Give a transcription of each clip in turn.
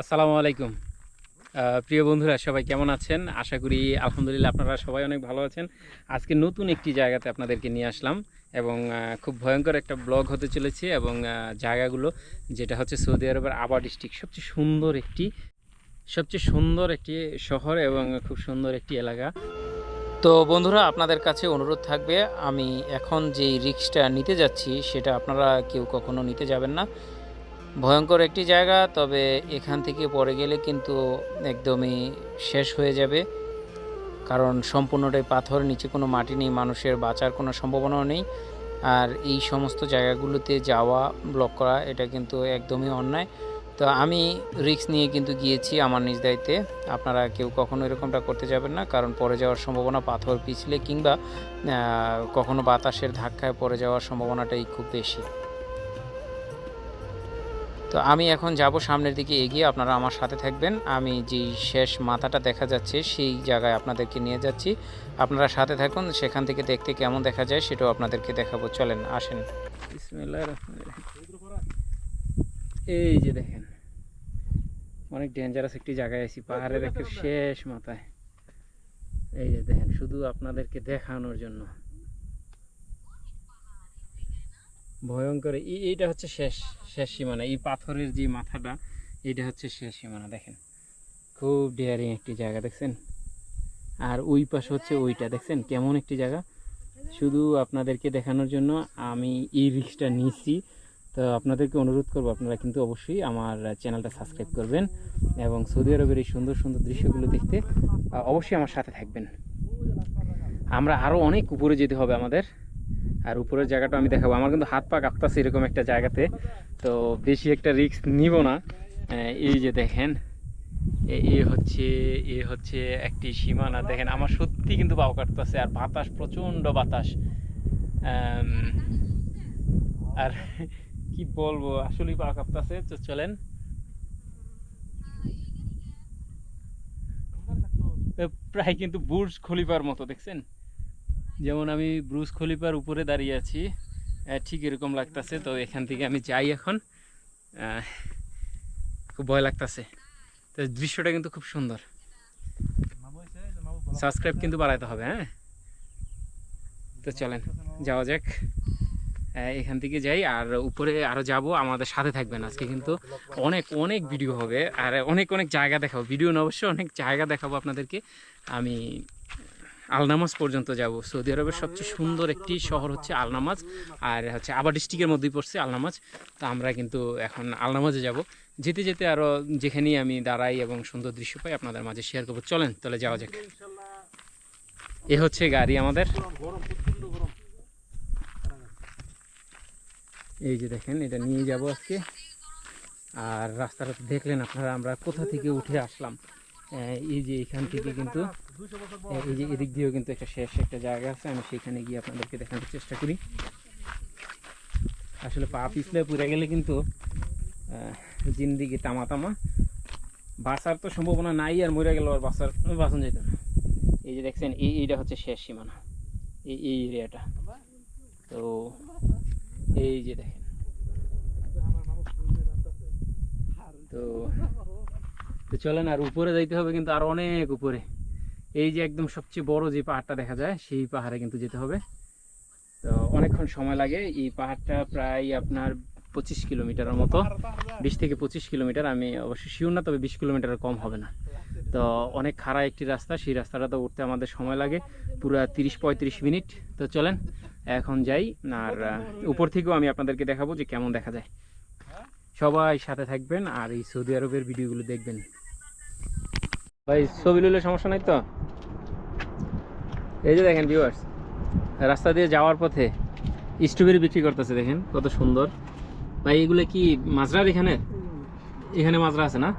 আসসালামু আলাইকুম। প্রিয় বন্ধুরা, সবাই কেমন আছেন? আশা করি আলহামদুলিল্লাহ আপনারা সবাই অনেক ভালো আছেন। আজকে নতুন একটি জায়গাতে আপনাদেরকে নিয়ে আসলাম এবং খুব ভয়ঙ্কর একটা ব্লগ হতে চলেছে এবং জায়গাগুলো যেটা হচ্ছে সৌদি আরবের আবা ডিস্ট্রিক্ট, সবচেয়ে সুন্দর একটি, সবচেয়ে সুন্দর একটি শহর এবং খুব সুন্দর একটি এলাকা। তো বন্ধুরা, আপনাদের কাছে অনুরোধ থাকবে, আমি এখন যেই রিক্সটা নিতে যাচ্ছি, সেটা আপনারা কেউ কখনো নিতে যাবেন না। ভয়ঙ্কর একটি জায়গা, তবে এখান থেকে পরে গেলে কিন্তু একদমই শেষ হয়ে যাবে। কারণ সম্পূর্ণটাই পাথর, নিচে কোনো মাটি নেই, মানুষের বাঁচার কোনো সম্ভাবনাও নেই। আর এই সমস্ত জায়গাগুলোতে যাওয়া, ব্লক করা, এটা কিন্তু একদমই অন্যায়। তো আমি রিস্ক নিয়ে কিন্তু গিয়েছি আমার নিজ দায়িত্বে। আপনারা কেউ কখনো এরকমটা করতে যাবেন না, কারণ পরে যাওয়ার সম্ভাবনা, পাথর পিছলে কিংবা কখনো বাতাসের ধাক্কায় পড়ে যাওয়ার সম্ভাবনাটাই খুব বেশি। তো আমি এখন যাব সামনের দিকে এগিয়ে, আপনারা আমার সাথে থাকবেন। আমি যেই শেষ মাথাটা দেখা যাচ্ছে, সেই জায়গায় আপনাদেরকে নিয়ে যাচ্ছি। আপনারা সাথে থাকুন, সেখান থেকে দেখতে কেমন দেখা যায় সেটাও আপনাদেরকে দেখাবো। চলেন, আসেন। এই যে দেখেন, অনেক ডেঞ্জারাস একটি জায়গায় আছি, পাহাড়ের একটা শেষ মাথায়। এই যে দেখেন, শুধু আপনাদেরকে দেখানোর জন্য। ভয়ঙ্কর। এই- এইটা হচ্ছে শেষ শেষ সীমানা। এই পাথরের যে মাথাটা এটা হচ্ছে শেষ সীমানা, দেখেন। খুব ডেয়ারিং একটি জায়গা, দেখছেন? আর ওই পাশে হচ্ছে ওইটা, দেখছেন? কেমন একটি জায়গা? শুধু আপনাদেরকে দেখানোর জন্য আমি এই রিক্সটা নিয়েছি। তো আপনাদেরকে অনুরোধ করব, আপনারা কিন্তু অবশ্যই আমার চ্যানেলটা সাবস্ক্রাইব করবেন এবং সৌদি আরবের এই সুন্দর সুন্দর দৃশ্যগুলো দেখতে অবশ্যই আমার সাথে থাকবেন। আমরা আরও অনেক উপরে যেতে হবে আমাদের। আর উপরের জায়গাটা আমি দেখাবো। আমার কিন্তু হাত পা কাঁপতাছে এরকম একটা জায়গাতে। তো বেশি একটা রিস্ক নিব না। এই যে দেখেন, এ- হচ্ছে, এ হচ্ছে একটি সীমানা। দেখেন, আমার সত্যি কিন্তু পাও কাটতেছে আর বাতাস, প্রচণ্ড বাতাস। আর কি বলব, আসলেই পা কাঁপতেছে। তো চলেন। প্রায় কিন্তু বুর্জ খলিফার মতো, দেখছেন? যেমন আমি ব্রুজ খলিফার উপরে দাঁড়িয়ে আছি ঠিক এরকম লাগতাছে, তো এখান থেকে আমি যাই এখন। খুব ভয় লাগতাছে। তো দৃশ্যটা কিন্তু খুব সুন্দর। সাবস্ক্রাইব কিন্তু বাড়াইতে হবে হ্যাঁ? তো চলেন, যাওয়া যাক। এখান থেকে যাই, আর উপরে আরও যাব, আমাদের সাথে থাকবেন। আজকে কিন্তু অনেক অনেক ভিডিও হবে, আর অনেক অনেক জায়গা দেখাবো। ভিডিও না অবশ্যই অনেক জায়গা দেখাবো আপনাদেরকে। আমি আলনামাজ পর্যন্ত যাব। সৌদি আরবের সবচেয়ে সুন্দর একটি শহর হচ্ছে আলনামাজ, আর হচ্ছে আবার ডিস্ট্রিক্টের মধ্যেই পড়ছে আলনামাজ। তো আমরা কিন্তু এখন আলনামাজে যাব। যেতে যেতে আরও যেখানেই আমি দাঁড়াই এবং সুন্দর দৃশ্য পাই, আপনাদের মাঝে শেয়ার করব। চলেন, তাহলে যাওয়া যাক। এ হচ্ছে গাড়ি আমাদের। এই যে দেখেন, এটা নিয়ে যাব আজকে। আর রাস্তাটা দেখলেন আপনারা, আমরা কোথা থেকে উঠে আসলাম। এই যে এখান থেকে কিন্তু এই যে এদিক দিয়েও কিন্তু একটা শেষ একটা জায়গা আছে, আমি সেখানে গিয়ে আপনাদেরকে দেখানোর চেষ্টা করি। আসলে পা পিছলে পুড়ে গেলে কিন্তু জিন্দিগি তামা তামা। বাঁচার তো সম্ভাবনা নাই আর মরে গেল আর বাঁচার বাঁচন যেত না। এই যে দেখছেন, এই এইটা হচ্ছে শেষ সীমানা। এই এই এরিয়াটা। তো এই যে দেখেন। তো চলেন, আর উপরে যাইতে হবে কিন্তু আর অনেক উপরে। এই যে একদম সবচেয়ে বড় যে পাহাড়টা দেখা যায়, সেই পাহাড়ে কিন্তু যেতে হবে। তো অনেকক্ষণ সময় লাগে। এই পাহাড়টা প্রায় আপনার পঁচিশ কিলোমিটারের মতো। বিশ থেকে পঁচিশ কিলোমিটার, আমি অবশ্যই শিওর না, তবে বিশ কিলোমিটার কম হবে না। তো অনেক খাড়া একটি রাস্তা, সেই রাস্তাটা তো উঠতে আমাদের সময় লাগে। পুরো তিরিশ পঁয়ত্রিশ মিনিট। তো চলেন, এখন যাই। আর উপর থেকেও আমি আপনাদেরকে দেখাবো যে কেমন দেখা যায়। সবাই সাথে থাকবেন, আর এই সৌদি আরবের ভিডিওগুলো দেখবেন। ভাই ছবি লইলে সমস্যা নাই তো? এই যে দেখেন ভিউয়ার্স রাস্তা দিয়ে যাওয়ার পথে স্ট্রবেরি বিক্রি করতেছে দেখেন কত সুন্দর। ভাই এগুলো কি মাজরার এখানে? এখানে মাজরা আছে না?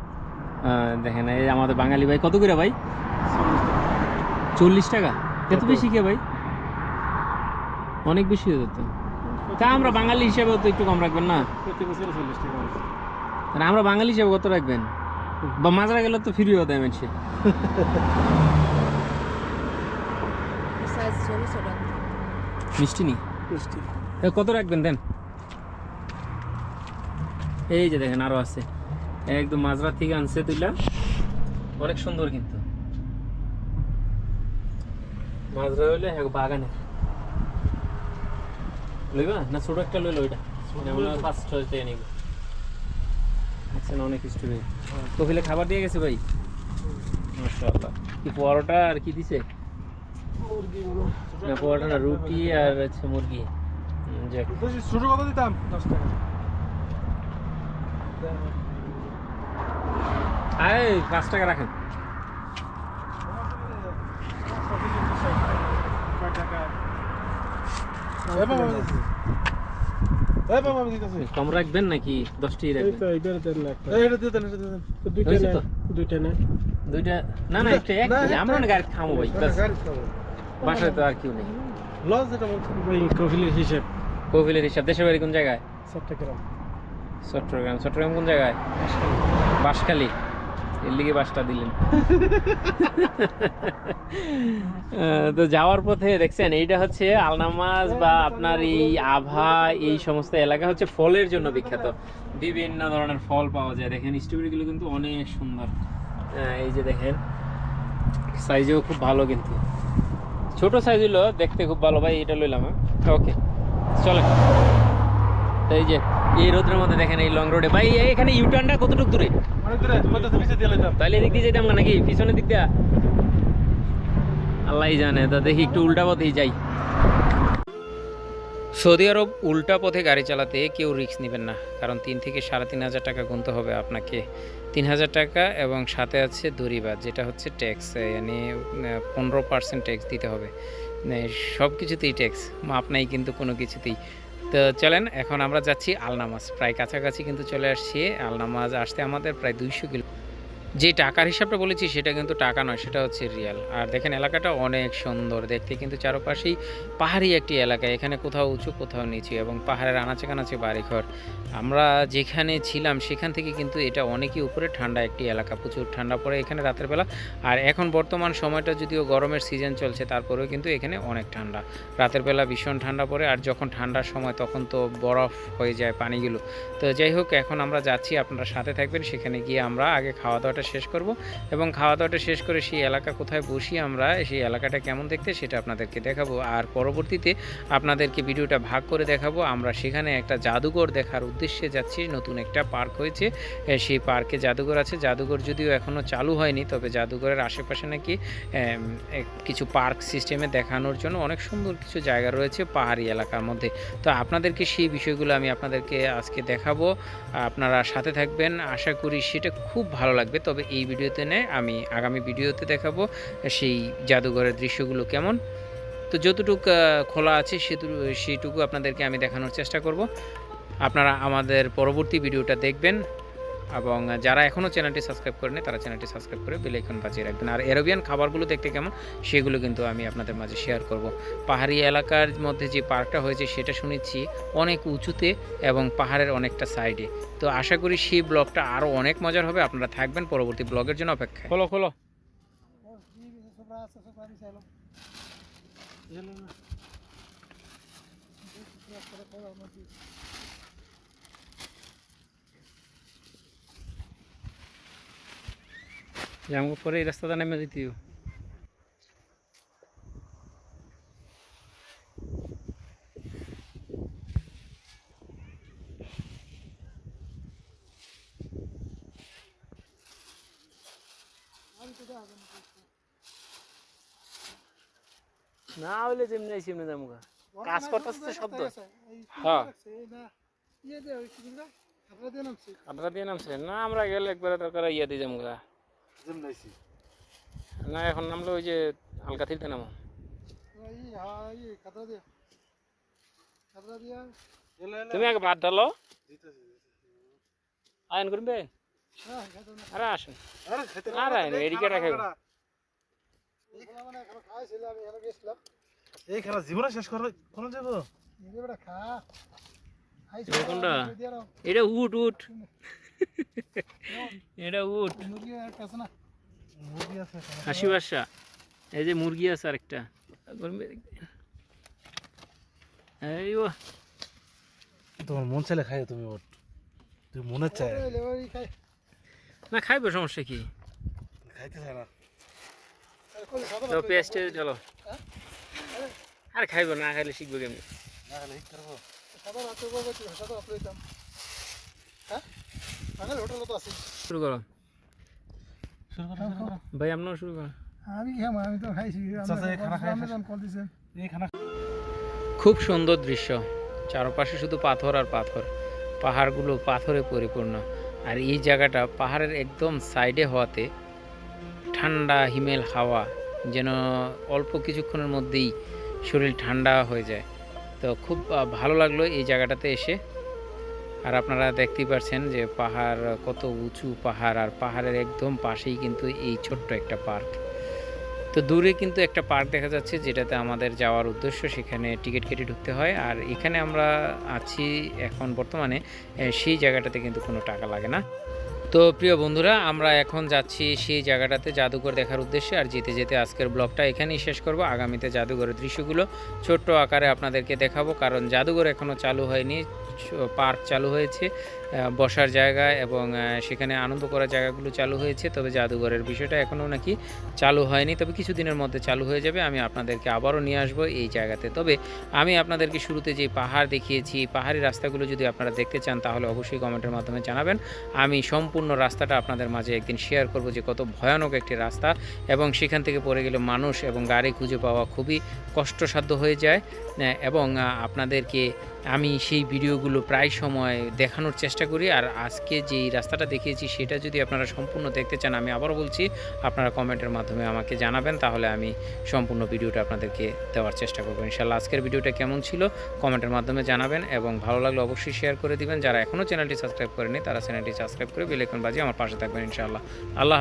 দেখেন এই আমাদের বাঙালি ভাই কত করে ভাই? চল্লিশ টাকা। এত বেশি কে ভাই? অনেক বেশি হয়ে যেত তা আমরা বাঙালি হিসাবেও তো একটু কম রাখবেন না? প্রতি বছর চল্লিশ টাকা। আমরা বাঙালি হিসাবে কত রাখবেন? বা মাজরা গেলে তো ফ্রিও দেয় মানুষে ছোট মিষ্টি নি? মিষ্টি। এ, কত রাখবেন দেন? এই যে দেখেন আরও আছে। একদম মাজরা থেকে আনছে তুইলা অনেক সুন্দর কিন্তু। মাজরা হইলে হ্যাঁ বাগানে। লইবা? না ছোট একটা লইলো ওইটা? ফার্স্ট হইতে নিব। আচ্ছা না অনেক স্টুডেন্ট কপিলে খাবার দিয়ে গেছে ভাই মাশাআল্লাহ কি পরোটা আর কি দিছে না পরোটা না রুটি আর হচ্ছে মুরগি যাক ছোট কথা দিতাম দশ টাকা আয় পাঁচ টাকা রাখেন এই বাবা আমি দিতেছি। এই বাবা আমি দিতেছি। কম রাখবেন নাকি দশটি রাখবেন? এটা দিয়ে দেন, এটা দিয়ে দেন। হয়েছে তো? দুইটা না। দুইটা? না না একটা এক আমরা না গাড়ি খামো ভাই। বাসায় তো আর কেউ নেই। লস যেটা বলছেন। কফিলের হিসেব। হিসাব। দেশের বাড়ি কোন জায়গায়? চট্টগ্রাম। চট্টগ্রাম। চট্টগ্রাম কোন জায়গায়? বাঁশখালী। এর লিগে বাসটা দিলেন। তো যাওয়ার পথে দেখছেন, এইটা হচ্ছে আলনামাজ বা আপনার এই আভা, এই সমস্ত এলাকা হচ্ছে ফলের জন্য বিখ্যাত। বিভিন্ন ধরনের ফল পাওয়া যায়। দেখেন, স্ট্রবেরিগুলো কিন্তু অনেক সুন্দর। এই যে দেখেন, সাইজেও খুব ভালো কিন্তু। ছোট সাইজ হলো দেখতে খুব ভালো। ভাই, এটা লইলাম ওকে চলে তো এই যে এই রোদের মধ্যে দেখেন এই লং রোডে ভাই এখানে ইউটার্নটা কতটুকু দূরে? তাহলে এদিক দিয়ে যেতাম নাকি? পিছনের দিক দিয়ে? আল্লাহ জানে তা দেখি একটু উল্টা পথেই যাই। সৌদি আরব উল্টা পথে গাড়ি চালাতে কেউ রিস্ক নেবেন না কারণ তিন থেকে সাড়ে তিন হাজার টাকা গুনতে হবে আপনাকে। তিন হাজার টাকা এবং সাথে আছে দরিবাদ যেটা হচ্ছে ট্যাক্স মানে পনেরো পার্সেন্ট ট্যাক্স দিতে হবে। সব কিছুতেই ট্যাক্স মাপ নাই কিন্তু কোনো কিছুতেই। তো চলেন, এখন আমরা যাচ্ছি আলনামাজ। প্রায় কাছাকাছি কিন্তু চলে আসছি আলনামাজ। আসতে আমাদের প্রায় দুইশো কিলো যে টাকার হিসাবটা বলেছি, সেটা কিন্তু টাকা নয়, সেটা হচ্ছে রিয়াল আর দেখেন, এলাকাটা অনেক সুন্দর। দেখতে কিন্তু চারপাশেই পাহাড়ি একটি এলাকা। এখানে কোথাও উঁচু, কোথাও নিচু এবং পাহাড়ের আনাচে কানাচে বাড়িঘর। আমরা যেখানে ছিলাম, সেখান থেকে কিন্তু এটা অনেকই উপরে ঠান্ডা একটি এলাকা। প্রচুর ঠান্ডা পড়ে এখানে রাতের বেলা। আর এখন বর্তমান সময়টা যদিও গরমের সিজন চলছে, তারপরেও কিন্তু এখানে অনেক ঠান্ডা। রাতের বেলা ভীষণ ঠান্ডা পড়ে, আর যখন ঠান্ডার সময়, তখন তো বরফ হয়ে যায় পানিগুলো। তো যাই হোক, এখন আমরা যাচ্ছি, আপনারা সাথে থাকবেন। সেখানে গিয়ে আমরা আগে খাওয়া দাওয়াটা শেষ করব এবং খাওয়া দাওয়াটা শেষ করে সেই এলাকা কোথায় বসি আমরা, সেই এলাকাটা কেমন দেখতে সেটা আপনাদেরকে দেখাবো। আর পরবর্তীতে আপনাদেরকে ভিডিওটা ভাগ করে দেখাবো। আমরা সেখানে একটা জাদুঘর দেখার উদ্দেশ্যে যাচ্ছি। নতুন একটা পার্ক হয়েছে। সেই পার্কে জাদুঘর আছে। জাদুঘর যদিও এখনও চালু হয়নি, তবে জাদুঘরের আশেপাশে নাকি কিছু পার্ক সিস্টেমে দেখানোর জন্য অনেক সুন্দর কিছু জায়গা রয়েছে পাহাড়ি এলাকার মধ্যে। তো আপনাদেরকে সেই বিষয়গুলো আমি আপনাদেরকে আজকে দেখাবো। আপনারা সাথে থাকবেন। আশা করি সেটা খুব ভালো লাগবে। তবে এই ভিডিওতে নেয় আমি আগামী ভিডিওতে দেখাবো সেই জাদুঘরের দৃশ্যগুলো কেমন। তো যতটুকু খোলা আছে সেটুকু সেইটুকু আপনাদেরকে আমি দেখানোর চেষ্টা করব। আপনারা আমাদের পরবর্তী ভিডিওটা দেখবেন। এবং যারা এখনও চ্যানেলটি সাবস্ক্রাইব করেনি তারা চ্যানেলটি সাবস্ক্রাইব করে বেল আইকন বাজিয়ে রাখবেন আর এরোবিয়ান খাবারগুলো দেখতে কেমন সেগুলো কিন্তু আমি আপনাদের মাঝে শেয়ার করব পাহাড়ি এলাকার মধ্যে যে পার্কটা হয়েছে সেটা শুনেছি অনেক উঁচুতে এবং পাহাড়ের অনেকটা সাইডে তো আশা করি সেই ব্লগটা আরও অনেক মজার হবে আপনারা থাকবেন পরবর্তী ব্লগের জন্য অপেক্ষায় খোলো খোলো যে আমাকে পরে এই রাস্তাটা নেমে দিতেও না হইলে যেমনি আইসি এমনি যাব কাজ করতেছে তো শব্দ হ্যাঁ। আপনারা দিয়ে নামছে। না আমরা গেলে একবারে দরকার ইয়ে দিয়ে যাব গা। না এখন নামলে ওই যে হালকা থিরতে নামো। তুমি আগে ভাত ঢালো। আয়ন করবে? আরে আসুন। আর আয়ন এদিকে রাখে। এই খেলা জীবনে শেষ করা কোন যাব? এটা উঠ উঠ। এটা আছে হাসি বাসা। এই যে মুরগি আছে আরেকটা। এই ও তোমার মন চাইলে খাই তুমি ওর তুই মনে চায়। না খাইবো সমস্যা কি? খাইতে চায় না। তো টেয়াজ আর। খাইবো না খাইলে শিখব কেমনি? না খাইলে হিট করব সাদা রাতে বলব সাদা হ্যাঁ? শুরু করো। ভাই আপনার শুরু করো। আমি আমি তো খাইছি। খুব সুন্দর দৃশ্য। চারপাশে শুধু পাথর আর পাথর। পাহাড়গুলো পাথরে পরিপূর্ণ। আর এই জায়গাটা পাহাড়ের একদম সাইডে হওয়াতে ঠান্ডা হিমেল হাওয়া যেন অল্প কিছুক্ষণের মধ্যেই শরীর ঠান্ডা হয়ে যায়। তো খুব ভালো লাগল এই জায়গাটাতে এসে। আর আপনারা দেখতেই পাচ্ছেন যে পাহাড় কত উঁচু পাহাড়, আর পাহাড়ের একদম পাশেই কিন্তু এই ছোট্ট একটা পার্ক। তো দূরে কিন্তু একটা পার্ক দেখা যাচ্ছে যেটাতে আমাদের যাওয়ার উদ্দেশ্য, সেখানে টিকিট কেটে ঢুকতে হয়। আর এখানে আমরা আছি এখন বর্তমানে সেই জায়গাটাতে কিন্তু কোনো টাকা লাগে না। তো প্রিয় বন্ধুরা, আমরা এখন যাচ্ছি সেই জায়গাটাতে জাদুঘর দেখার উদ্দেশ্যে। আর যেতে যেতে আজকের ব্লগটা এখানেই শেষ করব। আগামীতে জাদুঘরের দৃশ্যগুলো ছোট্ট আকারে আপনাদেরকে দেখাবো। কারণ জাদুঘর এখনও চালু হয়নি পার্ক চালু হয়েছে। বসার জায়গা এবং সেখানে আনন্দ করার জায়গাগুলো চালু হয়েছে। তবে জাদুঘরের বিষয়টা এখনও নাকি চালু হয়নি। তবে কিছুদিনের মধ্যে চালু হয়ে যাবে। আমি আপনাদেরকে আবারও নিয়ে আসব এই জায়গাতে। তবে আমি আপনাদেরকে শুরুতে যে পাহাড় দেখিয়েছি, পাহাড়ি রাস্তাগুলো যদি আপনারা দেখতে চান, তাহলে অবশ্যই কমেন্টের মাধ্যমে জানাবেন। আমি সম্পূর্ণ রাস্তাটা আপনাদের মাঝে একদিন শেয়ার করব যে কত ভয়ানক একটি রাস্তা এবং সেখান থেকে পড়ে গেলে মানুষ এবং গাড়ি খুঁজে পাওয়া খুবই কষ্টসাধ্য হয়ে যায়। এবং আপনাদেরকে আমি সেই ভিডিওগুলো প্রায় সময় দেখানোর চেষ্টা করি আর আজকে যেই রাস্তাটা দেখিয়েছি সেটা যদি আপনারা সম্পূর্ণ দেখতে চান, আমি আবারও বলছি, আপনারা কমেন্টের মাধ্যমে আমাকে জানাবেন, তাহলে আমি সম্পূর্ণ ভিডিওটা আপনাদেরকে দেওয়ার চেষ্টা করব। ইনশাল্লাহ আজকের ভিডিওটা কেমন ছিল কমেন্টের মাধ্যমে জানাবেন এবং ভালো লাগলে অবশ্যই শেয়ার করে দিবেন। যারা এখনও চ্যানেলটি সাবস্ক্রাইব করেনি তারা চ্যানেলটি সাবস্ক্রাইব করে বেল আইকন বাজিয়ে আমার পাশে থাকবেন ইনশাআল্লাহ। আল্লাহ